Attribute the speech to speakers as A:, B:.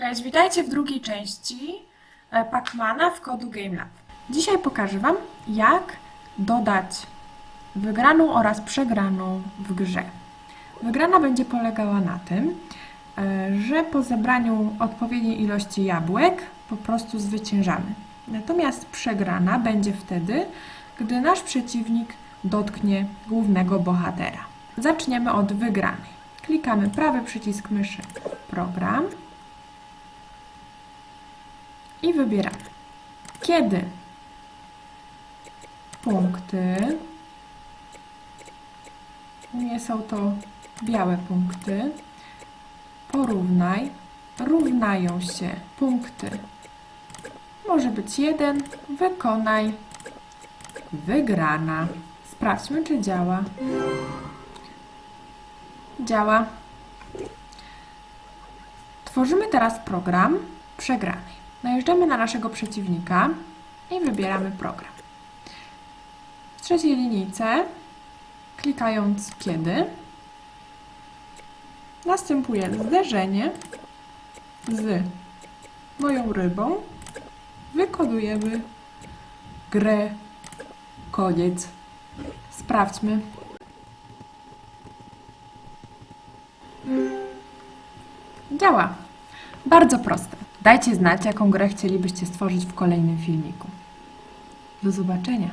A: Cześć, witajcie w drugiej części e, Pacmana w kodu GameLab. Dzisiaj pokażę Wam, jak dodać wygraną oraz przegraną w grze. Wygrana będzie polegała na tym, e, że po zebraniu odpowiedniej ilości jabłek po prostu zwyciężamy. Natomiast przegrana będzie wtedy, gdy nasz przeciwnik dotknie głównego bohatera. Zaczniemy od wygranej. Klikamy prawy przycisk myszy Program i wybieramy. Kiedy punkty, nie są to białe punkty, porównaj, równają się punkty. Może być jeden, wykonaj, wygrana. Sprawdźmy, czy działa. Działa. Tworzymy teraz program przegranej. Najeżdżamy na naszego przeciwnika i wybieramy program. W trzeciej linijce, klikając kiedy, następuje zderzenie z moją rybą. Wykodujemy grę. Koniec. Sprawdźmy. Działa. Bardzo proste. Dajcie znać, jaką grę chcielibyście stworzyć w kolejnym filmiku. Do zobaczenia.